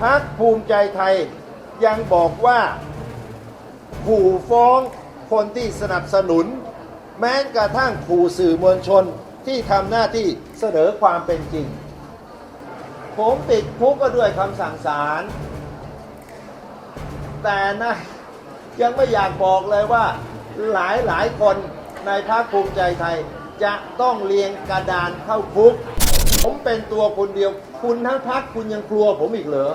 พักภูมิใจไทยยังบอกว่าขู่ฟ้องคนที่สนับสนุน แม้กระทั่งขู่สื่อมวลชนที่ทำหน้าที่เสนอความเป็นจริง ผมติดคุกก็ด้วยคำสั่งศาลแต่นะยังไม่อยากบอกเลยว่าหลายหลายคนในพรรคภูมิใจไทยจะต้องเรียงกระดานเข้าคุก ผมเป็นตัวคนเดียว คุณทั้งพักคุณยังกลัวผมอีกเหรอ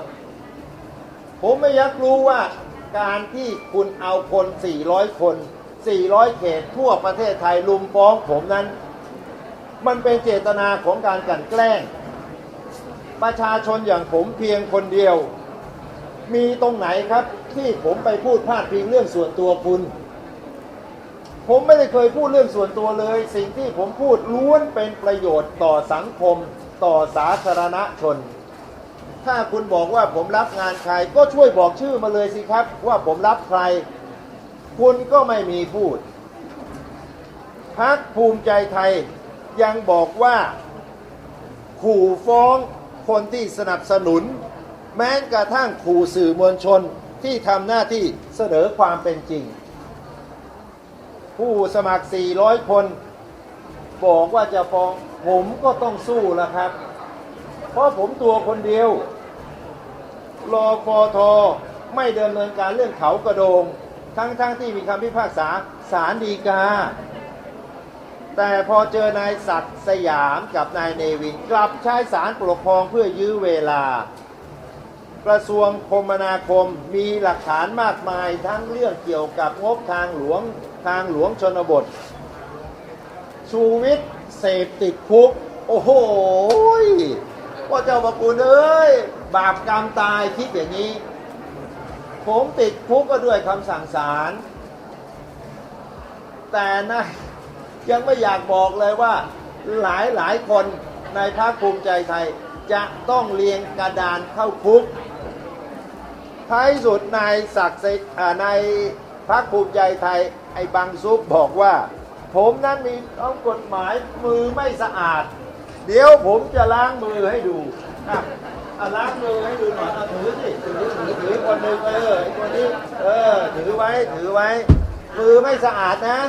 ผมไม่อยากรู้ว่าการที่คุณเอาคน 400 คน 400 เขตทั่วประเทศไทยลุมฟ้องผมนั้น มันเป็นเจตนาของการกลั่นแกล้ง ประชาชนอย่างผมเพียงคนเดียว มีตรงไหนครับที่ผมไปพูดพาดพิงเรื่องส่วนตัวคุณ ผมไม่ได้เคยพูดเรื่องส่วนตัวเลย สิ่งที่ผมพูดล้วนเป็นประโยชน์ต่อสังคม ต่อสาธารณชน ถ้าคุณบอกว่าผมรับงานใคร ก็ช่วยบอกชื่อมาเลยสิครับ ว่าผมรับใคร คุณก็ไม่มีพูดพักภูมิใจไทยยังบอกว่าขู่ฟ้องคนที่สนับสนุน แม้กระทั่งขู่สื่อมวลชนที่ทำหน้าที่เสนอความเป็นจริง ผู้สมัคร 400 คน บอกว่าจะฟ้องผมก็ต้องสู้ล้วครับ เพราะผมตัวคนเดียวรอฟอทอไม่เดินเนินการเรื่องเขากระโดง ทั้งๆทที่มีคำพิพากษาศาลฎีกา แต่พอเจอนายศักดิ์สยามกับนายเนวินกลับใช้สารปกครองเพื่อยื้อเวลา กระทรวงคมนาคมมีหลักฐานมากมายทั้งเรื่องเกี่ยวกับงบทางหลวงทางหลวงชนบท ชูวิทย์เสพติดคุก โอ้โหว่าเจ้าประคุณเอ้ย บาปกรรมตายคิดอย่างนี้ ผมติดคุกก็ด้วยคำสั่งศาลแต่นะยังไม่อยากบอกเลยว่าหลายหลายคนในพรรคภูมิใจไทยจะต้องเรียงกระดานเข้าคุก ท้ายสุดนายศักดิ์สิทธิ์อ่านายพรรคภูมิใจไทย ไอ้บางซุปบอกว่า ผมนั้นมีเอากฎหมายมือไม่สะอาด เดี๋ยวผมจะล้างมือให้ดูอะอะล้างมือให้ดูหน่อยเอาถือสิถือถือถือคนหนึ่งเออไอ้คนนี้เออ ถือไว้ถือไว้ มือไม่สะอาดนะ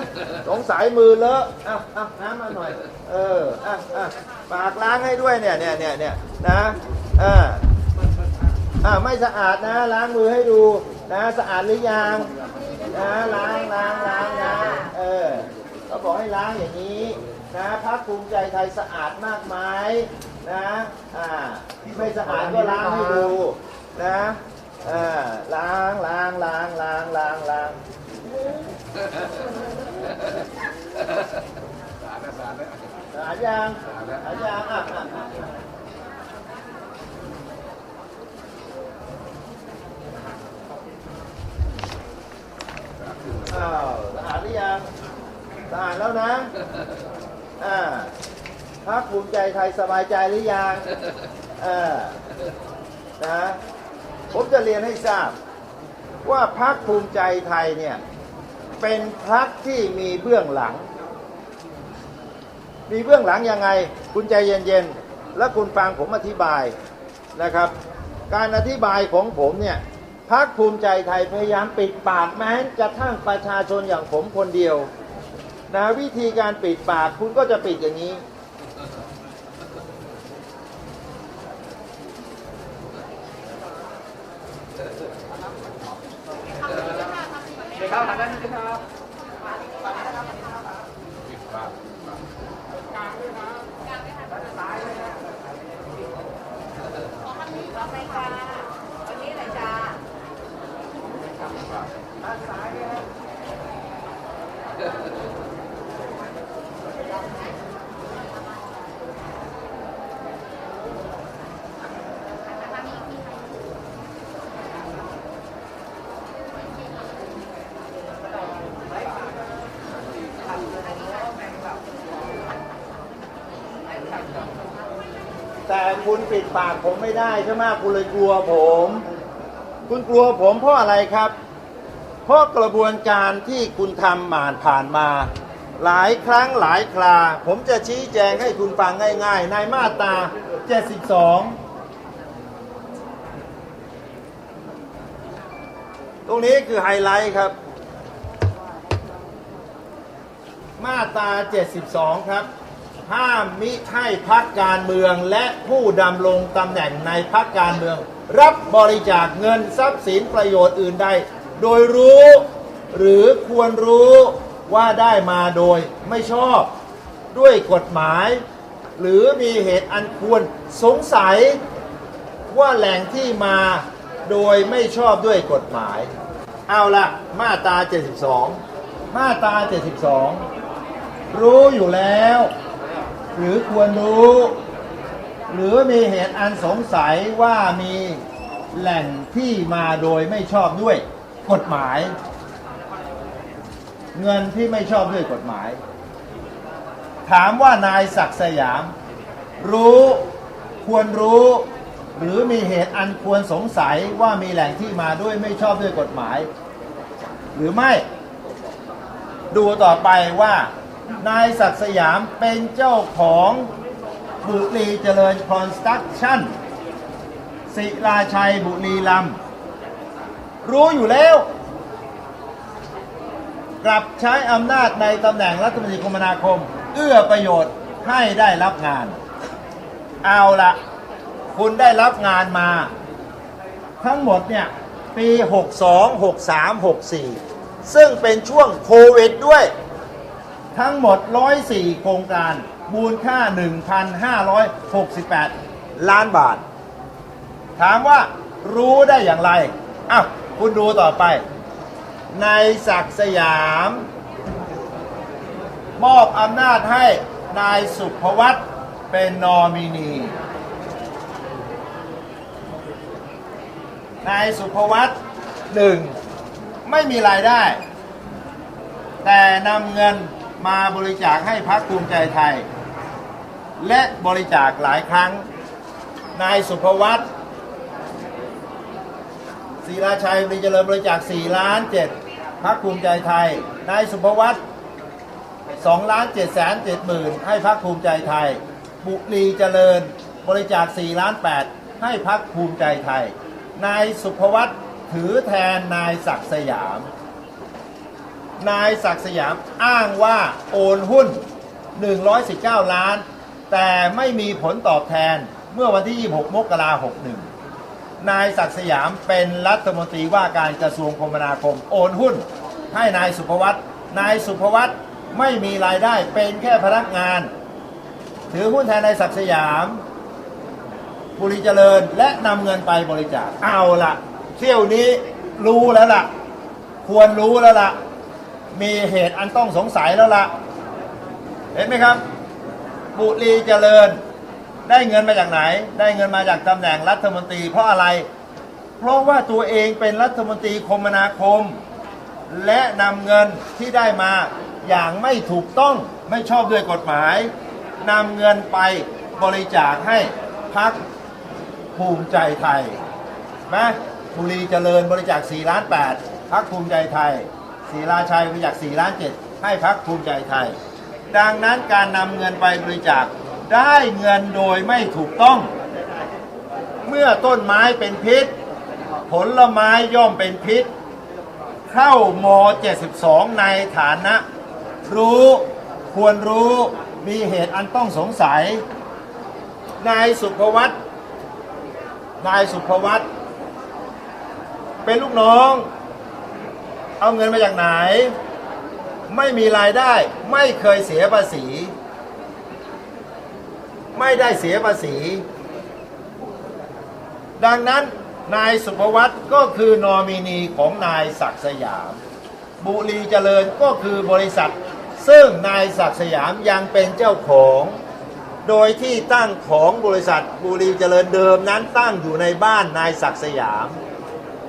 สงสัยมือเลอะอะอะน้ำมาหน่อย เอออะอะปากล้างให้ด้วยเนี่ยเนี่ยเนี่ยเนี่ยนะอ่าอ่าไม่สะอาดนะล้างมือให้ดูนะสะอาดหรือยังนะล้างล้างล้างนะเออ เขาบอกให้ล้างอย่างนี้นะพักภูมิใจไทยสะอาดมากไหมนะอ่าไม่สะอาดก็ล้างให้ดูนะอ่าล้างล้างล้างล้างล้างล้างสะอาดยังสะอาดยังอะอะอะอ้าวสะอาดหรือยัง สะอาดแล้วนะ อ่าพักภูมิใจไทยสบายใจหรือยังอ่านะผมจะเรียนให้ทราบ ว่าพักภูมิใจไทยเนี่ย เป็นพักที่มีเบื้องหลัง มีเบื้องหลังยังไง คุณใจเย็นๆ แล้วคุณฟังผมอธิบายนะครับ การอธิบายของผมเนี่ยพักภูมิใจไทยพยายามปิดปากแม้กระทั่งประชาชนอย่างผมคนเดียว นะวิธีการปิดปากคุณก็จะปิดอย่างนี้ เดี๋ยวเข้าทางด้านนี้ครับไปค่ะวันนี้เลยจ้า แต่คุณปิดปากผมไม่ได้ใช่ไหมคุณเลยกลัวผม คุณกลัวผมเพราะอะไรครับ เพราะกระบวนการที่คุณทำมานผ่านมา หลายครั้งหลายครา ผมจะชี้แจงให้คุณฟังง่าย ๆ ในมาตรา 72 ตรงนี้คือไฮไลท์ครับ มาตรา 72 ครับ ห้ามมิให้พักการเมืองและผู้ดำรงตำแหน่งในพักการเมือง รับบริจาคเงินทรัพย์สินประโยชน์อื่นใด โดยรู้หรือควรรู้ ว่าได้มาโดยไม่ชอบด้วยกฎหมาย หรือมีเหตุอันควรสงสัยว่าแหล่งที่มาโดยไม่ชอบด้วยกฎหมาย เอาละมาตรา 72 มาตรา 72 รู้อยู่แล้ว หรือควรรู้ หรือมีเหตุอันสงสัยว่ามีแหล่งที่มาโดยไม่ชอบด้วยกฎหมาย เงินที่ไม่ชอบด้วยกฎหมาย ถามว่านายศักดิ์สยาม รู้ควรรู้ หรือมีเหตุอันควรสงสัยว่ามีแหล่งที่มาด้วยไม่ชอบด้วยกฎหมาย หรือไม่ ดูต่อไปว่านายศักดิ์สยามเป็นเจ้าของบุรีเจริญคอนสตรักชั่นศิลาชัยบุรีลำรู้อยู่แล้ว กลับใช้อำนาจในตำแหน่งรัฐมนตรีคมนาคม เอื้อประโยชน์ให้ได้รับงาน เอาละคุณได้รับงานมา ทั้งหมดเนี่ยปี 62 63 64 ซึ่งเป็นช่วงโควิดด้วย ทั้งหมด 104 โครงการ มูลค่า 1,568 ล้านบาท ถามว่ารู้ได้อย่างไร อ้าว คุณดูต่อไป ในศักสยาม มอบอำนาจให้นายสุภวัตเป็นนอมินี นายสุภวัตหนึ่งไม่มีรายได้ แต่นำเงินมาบริจาคให้พรรคภูมิใจไทย และบริจาคหลายครั้ง นายสุภวัตศรีราชัยบริเจริญบริจาค4ล้าน7 พรรคภูมิใจไทย นายสุภวัต2ล้าน7แสน7หมื่นให้พรรคภูมิใจไทย บุรีเจริญบริจาค4ล้าน8ให้พรรคภูมิใจไทย นายสุภวัตถือแทนนายศักสยาม นายศักสยามอ้างว่าโอนหุ้น 119 ล้าน แต่ไม่มีผลตอบแทนเมื่อวันที่ 26 มกราคม61 นายศักดิ์สยามเป็นรัฐมนตรีว่าการกระทรวงคมนาคม โอนหุ้น ให้นายสุภวัตนายสุภวัตไม่มีรายได้เป็นแค่พนักงาน ถือหุ้นแทนนายศักดิ์สยามบุรีเจริญและนำเงินไปบริจาคเอาละเที่ยวนี้รู้แล้วล่ะ ควรรู้แล้วล่ะ มีเหตุอันต้องสงสัยแล้วล่ะ เห็นไหมครับ บุรีเจริญ ได้เงินมาจากไหน ได้เงินมาจากตำแหน่งรัฐมนตรี เพราะอะไร เพราะว่าตัวเองเป็นรัฐมนตรีคมนาคม และนำเงินที่ได้มาอย่างไม่ถูกต้องไม่ชอบด้วยกฎหมายนำเงินไปบริจาคให้พักภูมิใจไทยนะบุรีเจริญบริจาค4ล้าน8พักภูมิใจไทยศรีราชัยบริจาค4ล้าน7ให้พักภูมิใจไทย ดังนั้นการนำเงินไปบริจาค ได้เงินโดยไม่ถูกต้อง เมื่อต้นไม้เป็นพิษ ผลไม้ย่อมเป็นพิษ เข้าม72 ในฐานะ รู้ควรรู้มีเหตุอันต้องสงสัย นายสุภวัตนายสุภวัตเป็นลูกน้อง เอาเงินมาจากไหน ไม่มีรายได้ไม่เคยเสียภาษี ไม่ได้เสียภาษี ดังนั้นนายสุภวัตก็คือนอมินีของนายศักสยาม บุรีเจริญก็คือบริษัท ซึ่งนายศักสยามยังเป็นเจ้าของ โดยที่ตั้งของบริษัทบุรีเจริญเดิมนั้นตั้งอยู่ในบ้านนายศักสยาม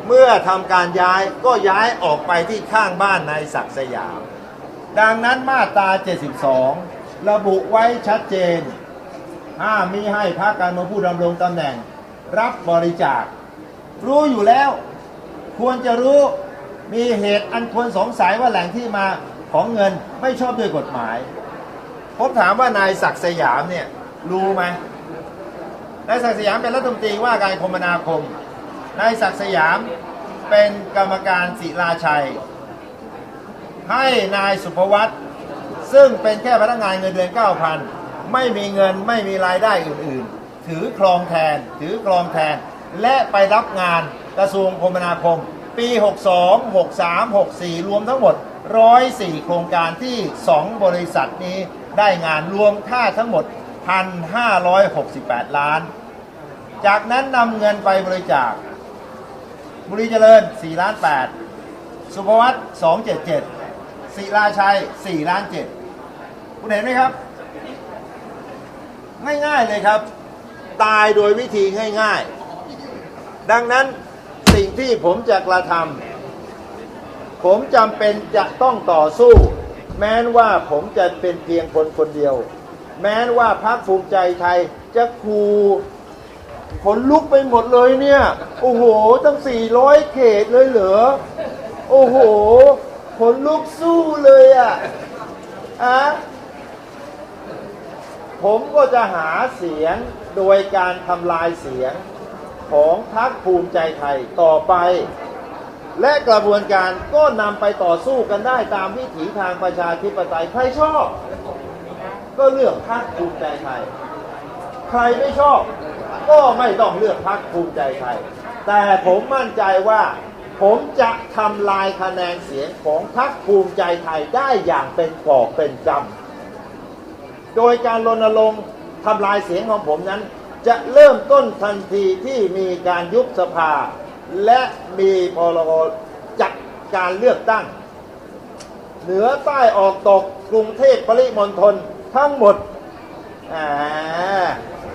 เมื่อทำการย้ายก็ย้ายออกไปที่ข้างบ้านนายศักสยาม ดังนั้นมาตรา 72 ระบุไว้ชัดเจน ห้ามมิให้พรรคการเมืองผู้ดำรงตำแหน่ง รับบริจาค รู้อยู่แล้ว ควรจะรู้มีเหตุอันควรสงสัยว่าแหล่งที่มาของเงินไม่ชอบด้วยกฎหมาย ผมถามว่านายศักดิ์สยามเนี่ยรู้ไหมนายศักดิ์สยามเป็นรัฐมนตรีว่าการคมนาคม นายศักดิ์สยามเป็นกรรมการศิลาชัย ให้นายสุภวัตซึ่งเป็นแค่พนักงานเงินเดือน 9,000 ไม่มีเงินไม่มีรายได้อื่นๆ ถือครองแทน ถือครองแทน และไปรับงานกระทรวงคมนาคม ปี 62 63 64 รวมทั้งหมด 104 โครงการที่ 2 บริษัทนี้ได้งานรวมค่าทั้งหมด 1,568 ล้าน จากนั้นนำเงินไปบริจาค บุรีเจริญ 4 ล้าน 8 สุภวัต277ศิลาชัย 4 ล้าน 7 คุณเห็นไหมครับ ง่ายๆเลยครับ ตายโดยวิธีง่ายๆ ดังนั้นสิ่งที่ผมจะกระทำผมจำเป็นจะต้องต่อสู้ แม้นว่าผมจะเป็นเพียงคนคนเดียว แม้นว่าพรรคภูมิใจไทยจะคูขนลุกไปหมดเลยเนี่ย โอ้โห ตั้ง 400 เขตเลยเหรอ โอ้โหขนลุกสู้เลยอะอะ ผมก็จะหาเสียงโดยการทำลายเสียงของพรรคภูมิใจไทยต่อไป และกระบวนการก็นำไปต่อสู้กันได้ตามวิถีทางประชาธิปไตยใครชอบ ก็เลือกพรรคภูมิใจไทย ใครไม่ชอบ ก็ไม่ต้องเลือกพรรคภูมิใจไทย แต่ผมมั่นใจว่าผมจะทำลายคะแนนเสียงของพรรคภูมิใจไทยได้อย่างเป็นกอบเป็นกำ โดยการรณรงค์ทำลายเสียงของผมนั้น จะเริ่มต้นทันทีที่มีการยุบสภา และมีพรบจัดการเลือกตั้ง เหนือใต้ออกตกกรุงเทพปริมณฑลทั้งหมด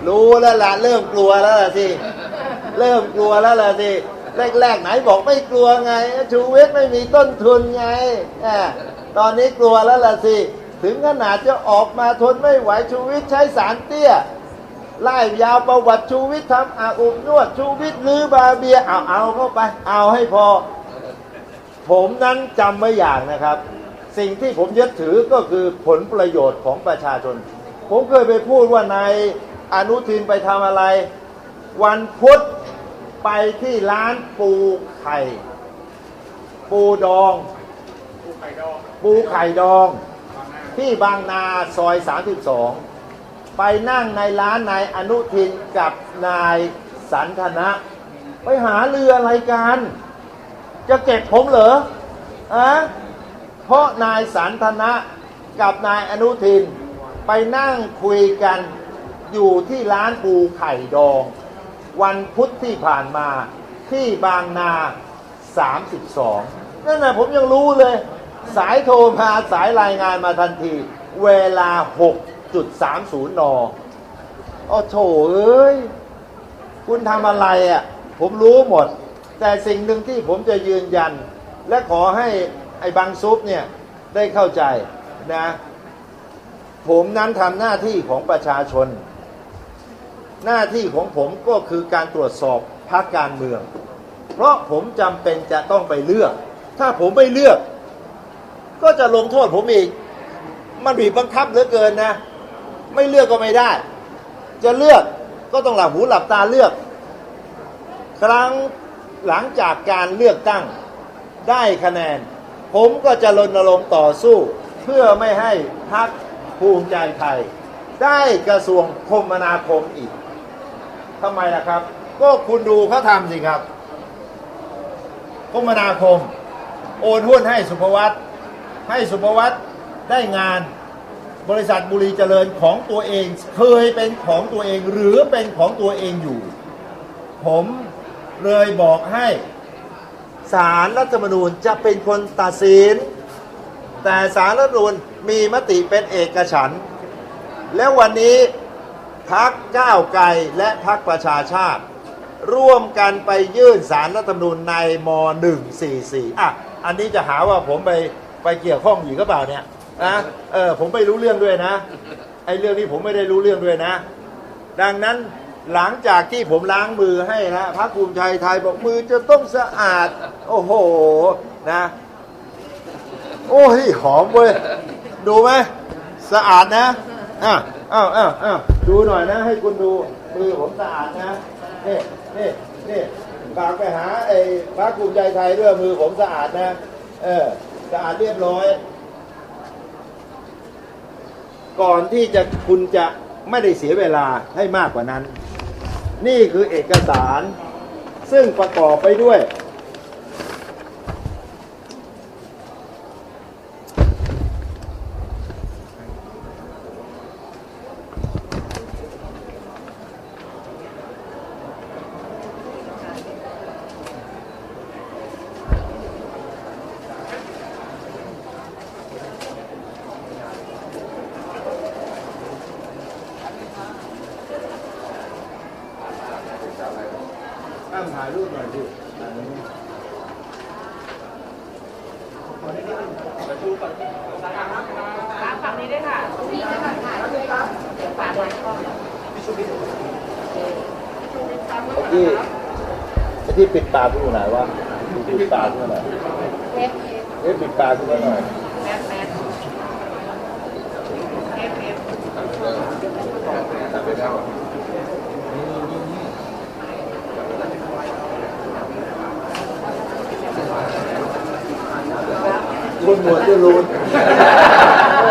รู้แล้วล่ะเริ่มกลัวแล้วล่ะสิเริ่มกลัวแล้วล่ะสิแรกๆไหนบอกไม่กลัวไงชูเวทไม่มีต้นทุนไงอตอนนี้กลัวแล้วล่ะสิ ถึงขนาดจะออกมาทนไม่ไหวชูวิทย์ใช้สารเตี้ยไล่ยาวประวัติชูวิทย์ทำอาอุบนวดชูวิทย์ลือบาเบียเอาเอาเข้าไป เอาให้พอ ผมนั้นจำไว้อย่างนะครับ สิ่งที่ผมยึดถือก็คือผลประโยชน์ของประชาชน ผมเคยไปพูดว่านายอนุทินไปทำอะไร วันพุธไปที่ร้านปูไข่ ปูดอง ปูไข่ดอง ที่บางนาซอย 32 ไปนั่งในร้านนายอนุทินกับนายสันทนะ ไปหาเรืออะไรกัน จะเก็บผมเหรออะเพราะนายสันทนะกับนายอนุทิน ไปนั่งคุยกันอยู่ที่ร้านปูไข่ดอง วันพุธที่ผ่านมาที่บางนา 32 นั่นนะผมยังรู้เลย สายโทรมาสายรายงานมาทันที เวลา 6.30 น โอ้โถเอ้ย คุณทำอะไรอะ่ะ ผมรู้หมด แต่สิ่งหนึ่งที่ผมจะยืนยัน และขอให้ไอ้บางซุปเนี่ย ได้เข้าใจนะ ผมนั้นทำหน้าที่ของประชาชน หน้าที่ของผมก็คือการตรวจสอบพรรคการเมือง เพราะผมจำเป็นจะต้องไปเลือก ถ้าผมไม่เลือก ก็จะลงโทษผมอีก มันบีบบังคับเหลือเกินนะ ไม่เลือกก็ไม่ได้ จะเลือกก็ต้องหลับหูหลับตาเลือก ครั้งหลังจากการเลือกตั้งได้คะแนน ผมก็จะรณรงค์ต่อสู้ เพื่อไม่ให้พรรคภูมิใจไทย ได้กระทรวงคมนาคมอีกทำไมล่ะครับ ก็คุณดูเขาทำสิครับ คมนาคม โอนหุ้นให้สุภวัต ให้สุภวัตได้งานบริษัทบุรีเจริญของตัวเอง เคยเป็นของตัวเองหรือเป็นของตัวเองอยู่ ผมเลยบอกให้ศาลรัฐธรรมนูญจะเป็นคนตัดสิน แต่ศาลรัฐธรรมนูญมีมติเป็นเอกฉันท์แล้ววันนี้พักก้าวไกลและพักประชาชาติ ร่วมกันไปยื่นสารรัฐธรรมนูญในม 144 อะ อันนี้จะหาว่าผมไป ไปเกี่ยวข้องอยู่ก็เปล่าเนี่ยนะเออผมไม่รู้เรื่องด้วยนะไอ้เรื่องนี้ผมไม่ได้รู้เรื่องด้วยนะ ดังนั้นหลังจากที่ผมล้างมือให้นะพรรคภูมิใจไทยบอกมือจะต้องสะอาด โอ้โหนะ โอ้ยหอมเว้ยดูไหมสะอาดนะอะอ้าวอ้าวอ้าวดูหน่อยนะ ให้คุณดูมือผมสะอาดนะนี่นี่นี่ฝากไปหาไอ้พรรคภูมิใจไทยด้วยมือผมสะอาดนะ เออ สะอาดเรียบร้อย ก่อนที่จะคุณจะไม่ได้เสียเวลาให้มากกว่านั้น นี่คือเอกสารซึ่งประกอบไปด้วย อ้ามถ่ายรูปหน่อยดิถ่ายรูป ครับฝั่งนี้ด้วยค่ะนี่ด้วยค่ะถ่ายด้วยครับเดี๋ยวฝากไว้ก่อน ไอ้ที่ไอ้ ที่ปิดตาดูไหนวะปิดตาดูไหนอยเทปเทปเอ๊ะปิดตาดูหน่อยแมสแมสเทปเทปคุณหนวดจะรูน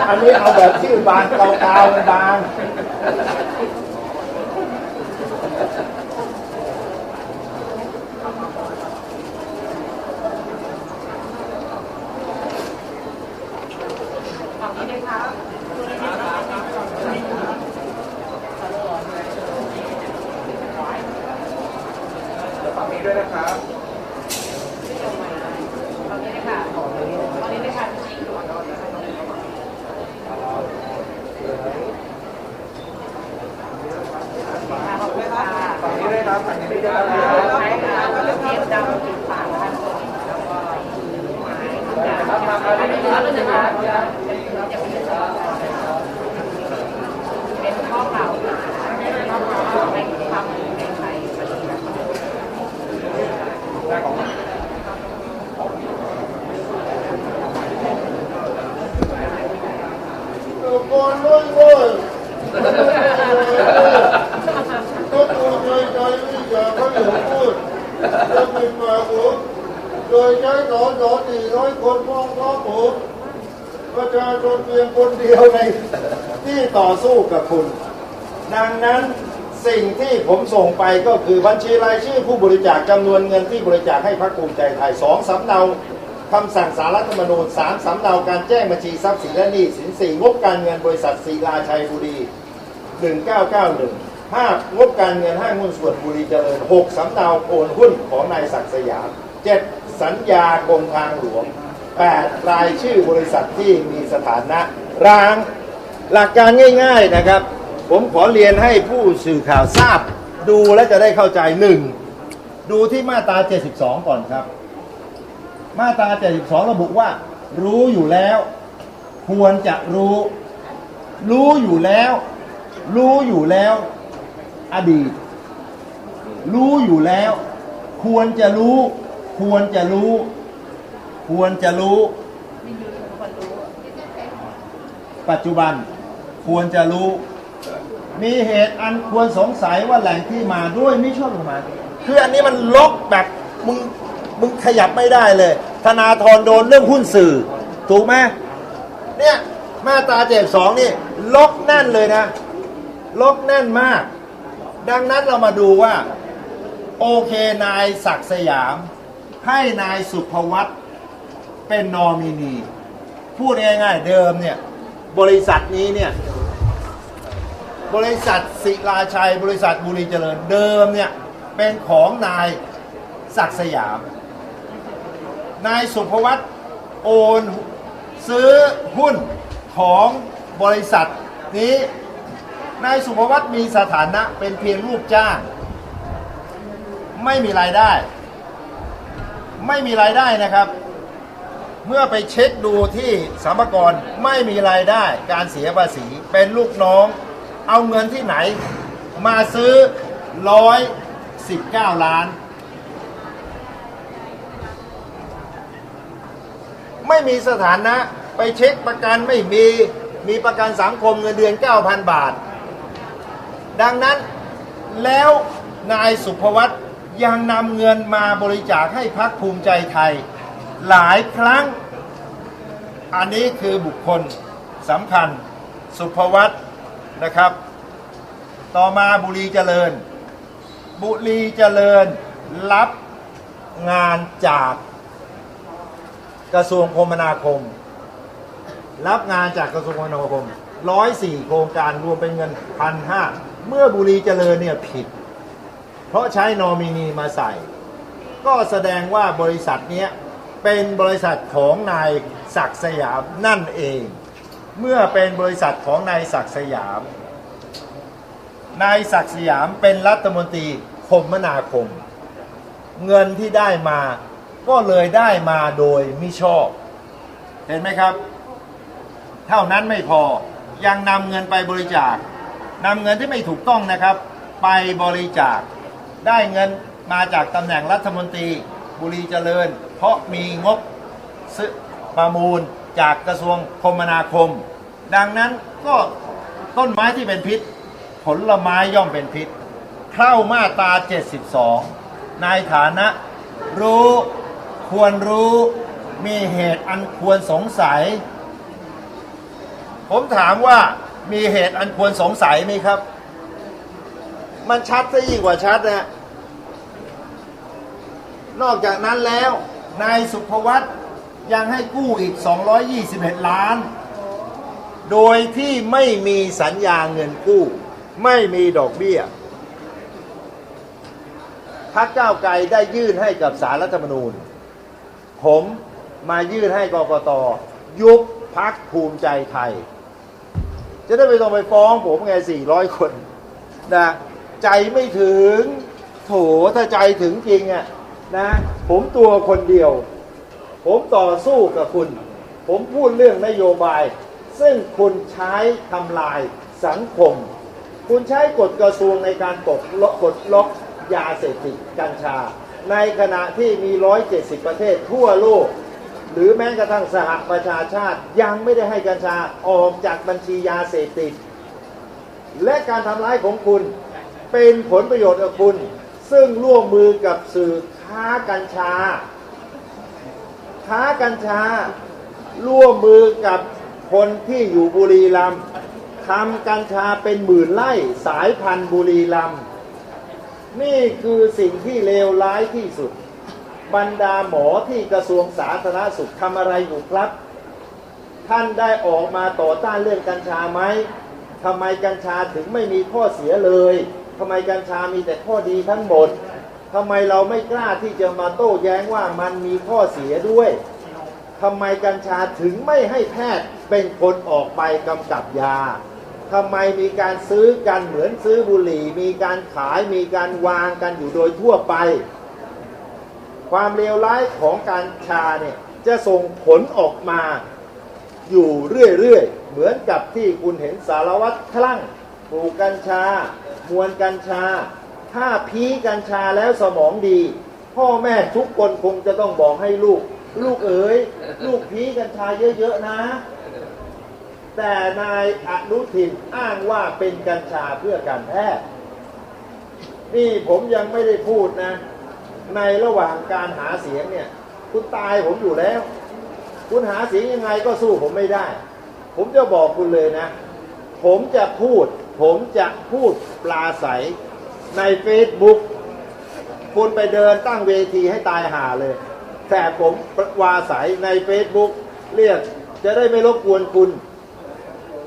อันนี้เอาแบบชื่อบางเกาๆมันบางฝั่งนี้ด้วยครับ ฝั่งนี้ด้วยนะครับ ฝั่งนี้ด้วยค่ะฝั่งนี้ด้วยค่ะ ขอบคุณค่ะ ฝั่งนี้ ด้วยครับฝั่งนี้ด้วยครับ ใช้ค่ะเทปดำปิดปากนะคะแล้วก็หนึ่งค่ะเป็นข้อกล่าวหาในทำในไทย ก่อนเลยเลยก็ตัวใจใจไม่อยากให้ผมพูดจะปิดปากผมโดยใช้สอสอสี่ร้อยคนฟ้องร้องผมประชาชนเพียงคนเดียวในที่ต่อสู้ กับคุณ ดังนั้นสิ่งที่ผมส่งไปก็คือบัญชีรายชื่อผู้บริจาคจำนวนเงินที่บริจาคให้พรรคภูมิใจไทยสองสำเนาคำสั่งสารรัฐธรรมนูญสามสำเนาการแจ้งบัญชีทรัพย์สินและหนี้สินสี่งบการเงินบริษัทศิลาชัยบุรี 1991 5งบการเงินห้างหุ้นส่วนบุรีเจริญ6สำเนาโอนหุ้นของนายศักดิ์สยาม7สัญญากรมทางหลวง8รายชื่อบริษัทที่มีสถานะร้าง หลักการง่ายๆนะครับ ผมขอเรียนให้ผู้สื่อข่าวทราบ ดูและจะได้เข้าใจหนึ่งดูที่มาตรา 72 ก่อนครับ มาตรา 72 ระบุว่า รู้อยู่แล้ว ควรจะรู้ รู้อยู่แล้ว รู้อยู่แล้ว อดีต รู้อยู่แล้ว ควรจะรู้ ควรจะรู้ ควรจะรู้ ปัจจุบัน ควรจะรู้ มีเหตุอันควรสงสัยว่าแหล่งที่มาด้วยไม่ชอบประมาณคืออันนี้มันล็อกแบบมึงมึงขยับไม่ได้เลย ธนาธรโดนเรื่องหุ้นสื่อ ถูกไหมเนี่ยมาตราเจ็ดสองนี่ล็อกแน่นเลยนะ ล็อกแน่นมาก ดังนั้นเรามาดูว่า โอเคนายศักดิ์สยาม ให้นายสุภวัตเป็นนอมินี พูดง่ายๆเดิมเนี่ย บริษัทนี้เนี่ย บริษัทศิลาชัย บริษัทบุรีเจริญเดิมเนี่ยเป็นของนายศักดิ์สยาม นายสุภวัตโอนซื้อหุ้นของบริษัทนี้ นายสุภวัตมีสถานะเป็นเพียงลูกจ้าง ไม่มีรายได้ ไม่มีรายได้นะครับ เมื่อไปเช็คดูที่สรรพากรไม่มีรายได้การเสียภาษีเป็นลูกน้อง เอาเงินที่ไหน มาซื้อร้อยสิบเก้าล้าน ไม่มีสถานะไปเช็คประกันไม่มี มีประกันสังคมเงินเดือน 9,000 บาท ดังนั้นแล้วนายสุภวัตยังนำเงินมาบริจาคให้พักภูมิใจไทย หลายครั้ง อันนี้คือบุคคลสำคัญสุภวัต นะครับ ต่อมาบุรีเจริญ บุรีเจริญรับงานจากกระทรวงคมนาคม รับงานจากกระทรวงคมนาคมร้อยสี่โครงการรวมเป็นเงินพันห้าเมื่อบุรีเจริญเนี่ยผิด เพราะใช้นอมินีมาใส่ ก็แสดงว่าบริษัทเนี้ยเป็นบริษัทของนายศักดิ์สยามนั่นเอง เมื่อเป็นบริษัทของนายศักดิ์สยาม นายศักดิ์สยามเป็นรัฐมนตรีคมนาคม เงินที่ได้มาก็เลยได้มาโดยมิชอบ เห็นไหมครับ เท่านั้นไม่พอยังนำเงินไปบริจาคนำเงินที่ไม่ถูกต้องนะครับ ไปบริจาค ได้เงินมาจากตำแหน่งรัฐมนตรีบุรีเจริญ เพราะมีงบซื้อประมูลจากกระทรวงคมนาคม ดังนั้นก็ต้นไม้ที่เป็นพิษ ผลไม้ย่อมเป็นพิษ เข้ามาตรา72 ในฐานะ รู้ควรรู้มีเหตุอันควรสงสัย ผมถามว่ามีเหตุอันควรสงสัยไหมครับ มันชัดซะยิ่งกว่าชัดนะนอกจากนั้นแล้วนายสุภวัตยังให้กู้อีก 221 ล้าน โดยที่ไม่มีสัญญาเงินกู้ ไม่มีดอกเบี้ยพักเก้าไกลได้ยื่นให้กับสารรัฐธรรมนูญ ผมมายื่นให้กกตยุบพักภูมิใจไทย จะได้ไม่ต้องไปฟ้องผมไง400คนนะใจไม่ถึง โถถ้าใจถึงจริงอะนะผมตัวคนเดียว ผมต่อสู้กับคุณ ผมพูดเรื่องนโยบาย ซึ่งคุณใช้ทำลายสังคม คุณใช้กฎกระทรวงในการกดล็อกกดล็อกยาเสพติดกัญชา ในขณะที่มี 170 ประเทศทั่วโลก หรือแม้กระทั่งสหประชาชาติยังไม่ได้ให้กัญชาออกจากบัญชียาเสพติด และการทำร้ายของคุณเป็นผลประโยชน์กับคุณ ซึ่งร่วมมือกับสื่อค้ากัญชา ค้ากัญชาร่วมมือกับ คนที่อยู่บุรีรัมย์ทำกัญชาเป็นหมื่นไร่สายพันธุ์บุรีรัมย์นี่คือสิ่งที่เลวร้ายที่สุด บรรดาหมอที่กระทรวงสาธารณสุขทำอะไรอยู่ครับ ท่านได้ออกมาต่อต้านเรื่องกัญชาไหมทำไมกัญชาถึงไม่มีข้อเสียเลยทำไมกัญชามีแต่ข้อดีทั้งหมดทำไมเราไม่กล้าที่จะมาโต้แย้งว่ามันมีข้อเสียด้วยทำไมกัญชาถึงไม่ให้แพทย์ เป็นคนออกไปกำกับยาทำไมมีการซื้อกันเหมือนซื้อบุหรี่ มีการขายมีการวางกันอยู่โดยทั่วไป ความเลวร้ายของการชาเนี่ยจะส่งผลออกมาอยู่เรื่อยๆ เหมือนกับที่คุณเห็นสารวัตรคลั่งปลูกกัญชา มวนกัญชา ถ้าพีกัญชาแล้วสมองดี พ่อแม่ทุกคนคงจะต้องบอกให้ลูก ลูกเอ๋ย ลูกพีกัญชาเยอะๆนะ แต่นายอนุทินอ้างว่าเป็นกัญชาเพื่อการแพทย์ นี่ผมยังไม่ได้พูดนะ ในระหว่างการหาเสียงเนี่ย คุณตายผมอยู่แล้ว คุณหาเสียงยังไงก็สู้ผมไม่ได้ ผมจะบอกคุณเลยนะ ผมจะพูด ผมจะพูดปลาใสในเฟซบุ๊กคุณไปเดินตั้งเวทีให้ตายหาเลย แต่ผมวาใสในเฟซบุ๊กเรียกจะได้ไม่รบกวนคุณ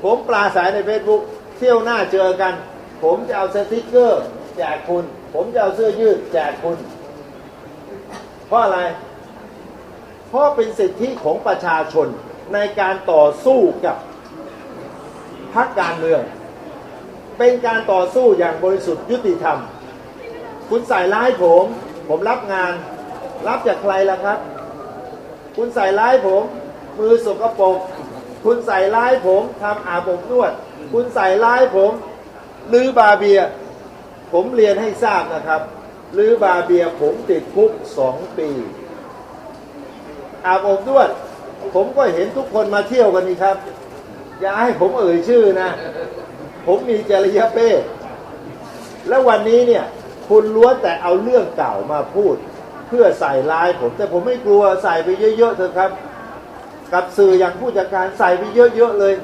ผมปลาใสในเฟซบุ๊กเที่ยวหน้าเจอกัน ผมจะเอาสติกเกอร์แจกคุณ ผมจะเอาเสื้อยืดแจกคุณ เพราะอะไร เพราะเป็นสิทธิของประชาชนในการต่อสู้กับพรรคการเมือง เป็นการต่อสู้อย่างบริสุทธิ์ยุติธรรม คุณใส่ร้ายผม ผมรับงาน รับจากใครล่ะครับ คุณใส่ร้ายผม มือสกปรก คุณใส่ร้ายผมทำอาบอบนวด คุณใส่ร้ายผมลือบาเบีย ผมเรียนให้ทราบนะครับลือบาเบียผมติดคุกสองปี อาบอบนวด ผมก็เห็นทุกคนมาเที่ยวกันนี่ครับ อย่าให้ผมเอ่ยชื่อนะ ผมมีจริยเป้แล้ววันนี้เนี่ยคุณล้วนแต่เอาเรื่องเก่ามาพูด เพื่อใส่ร้ายผม แต่ผมไม่กลัวใส่ไปเยอะๆเถอะครับ กับสื่ออย่างผู้จัดการใส่ไปเยอะๆเลย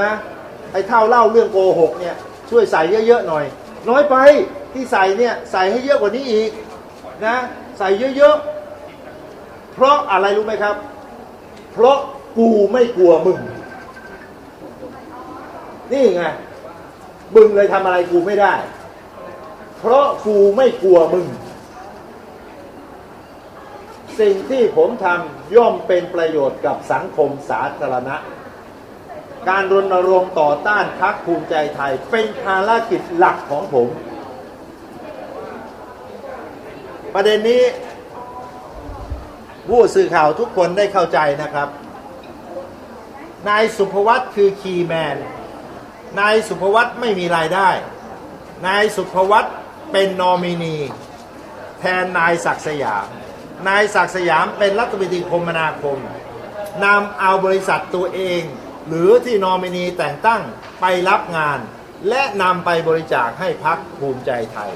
นะไอ้เท่าเล่าเรื่องโกหกเนี่ยช่วยใส่เยอะๆหน่อย น้อยไปที่ใส่เนี่ยใส่ให้เยอะกว่านี้อีกนะใส่เยอะๆเพราะอะไรรู้ไหมครับ เพราะกูไม่กลัวมึง นี่ไงมึงเลยทำอะไรกูไม่ได้ เพราะกูไม่กลัวมึง สิ่งที่ผมทำย่อมเป็นประโยชน์กับสังคมสาธารณะ การรณรงค์ต่อต้านพักภูมิใจไทย เป็นภารกิจหลักของผม ประเด็นนี้ ผู้สื่อข่าวทุกคนได้เข้าใจนะครับ นายสุภวัตคือคีแมน นายสุภวัตไม่มีรายได้ นายสุภวัตเป็นนอมินี แทนนายศักดิ์สยาม นายศักดิ์สยามเป็นรัฐมนตรีคมนาคมนำเอาบริษัทตัวเอง หรือที่นอมินีแต่งตั้งไปรับงาน และนำไปบริจาคให้พักภูมิใจไทย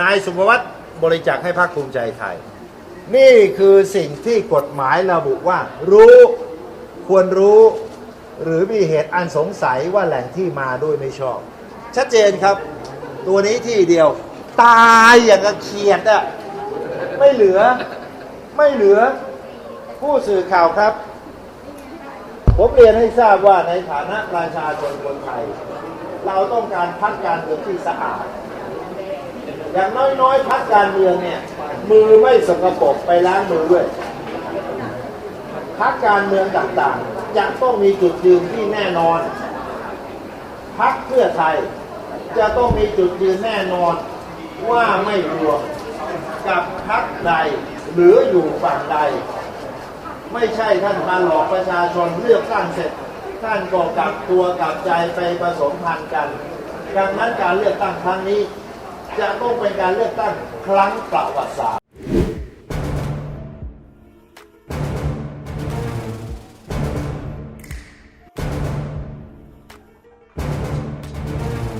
นายสุภวัตบริจาคให้พักภูมิใจไทย นี่คือสิ่งที่กฎหมายระบุว่า รู้ควรรู้ หรือมีเหตุอันสงสัยว่าแหล่งที่มาด้วยไม่ชอบ ชัดเจนครับ ตัวนี้ที่เดียว ตายอย่างกับเขียดอะ ไม่เหลือ ไม่เหลือ ผู้สื่อข่าวครับ ผมเรียนให้ทราบว่าในฐานะประชาชนคนไทย เราต้องการพักการเมืองที่สะอาด อย่างน้อยๆพักการเมืองเนี่ย มือไม่สกปรกไปล้างมือด้วยพักการเมืองต่างๆจะต้องมีจุดยืนที่แน่นอนพักเพื่อไทย จะต้องมีจุดยืนแน่นอนว่าไม่รวม กับพักใด หรืออยู่ฝั่งใด ไม่ใช่ท่านมาหลอกประชาชนเลือกตั้งเสร็จ ท่านก็กลับตัวกลับใจไปผสมพันธ์กัน ดังนั้นการเลือกตั้งครั้งนี้ จะต้องเป็นการเลือกตั้งครั้งประวัติศาสตร์